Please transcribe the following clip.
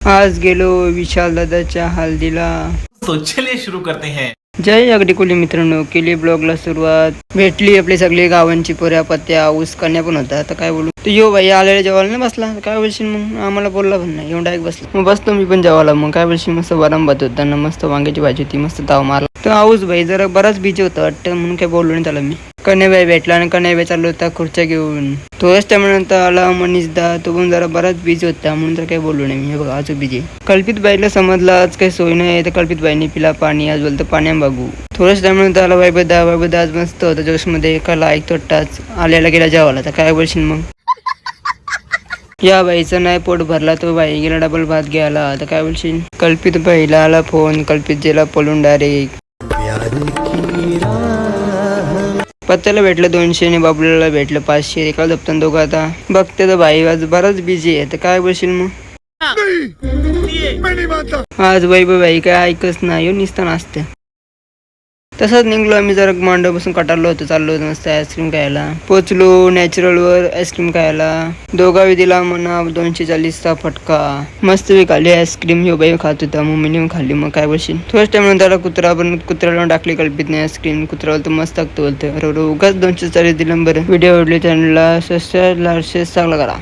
आज गेलो विशाल दादाच्या हल्दीला. तो चलिए शुरू करते हैं. जय अगदी कोली मित्रांनो केली ब्लॉगला सुरुवात. भेटली आपली सगळी गावांची पोऱ्या पत्त्या ऊस कन्या पण होता आता काय बोलू? तू यो भाई आलेल्या जेवायला नाही बसला. काय बोलशील मग? आम्हाला बोलला पण नाही. येऊन डायरेक्ट बसला. मग बसतो मी पण जेवायला. मग काय बोलशील? मस्त वरम भात होता. ना मस्त वांग्याची भाजी होती. मस्त ताव मारला. तर आऊस भाई जरा बराच बिजी होता वाटतं. म्हणून काय बोललो नाही त्याला मी. कनेबाई भेटला आणि कनेबाई चालू होता खुर्च्या घेऊन. थोड्याच टायमानंतर आला मनीषदा तो पण जरा बराच बिझी होता म्हणून तर काही बोललो नाही मी. हे बघा अजून बिझी कल्पित बाईला आज काही सोय नाही तर कल्पित बाईने पिला पाणी आज बोलतं पाण्या बघू. थोड्याच टायमानंतर आला वैबदा वैबदा आज मस्त होता जोशमध्ये कला ऐकतो टाच आल्याला गेला जेवायला तर काय बोलशील मग? या बाईचं नाही पोट भरला तो बाई गेला डबल भात घ्यायला तर काय बोलशील? कल्पित बाईला आला फोन कल्पित जेला पळून डायरेक्ट पत्त्याला भेटलं दोनशे आणि बाबूला भेटलं पाचशे. एका दप्तर दोघं आता. बघते तर भाई आज बराच बिझी आहे. तर काय बोलशील मग? आज वैभव भाई काय ऐकच नाही. निसता नाचते तसंच निघलो आम्ही जरा मांडवपासून कटारलो होतो चाललो होतो मस्त आईस्क्रीम खायला. पोचलो नॅचरलवर आईस्क्रीम खायला. दोघावी दिला म्हणा दोनशे चाळीसचा फटका. मस्त मी खाली आईस्क्रीम ह्यो बाई खात होता मम्मीने खाली खाल्ली मग काय बशील थोड्याच टाइम त्याला कुत्रा पण कुत्र्याला टाकली कल्पित नाही आईस्क्रीम कुत्र्याला तर मस्त लागतो बोलतो. बरोबर उगाच दोनशे चाळीस दिलं बरं. व्हिडिओ आवडले चॅनलला सबस्क्राईब चांगला करा.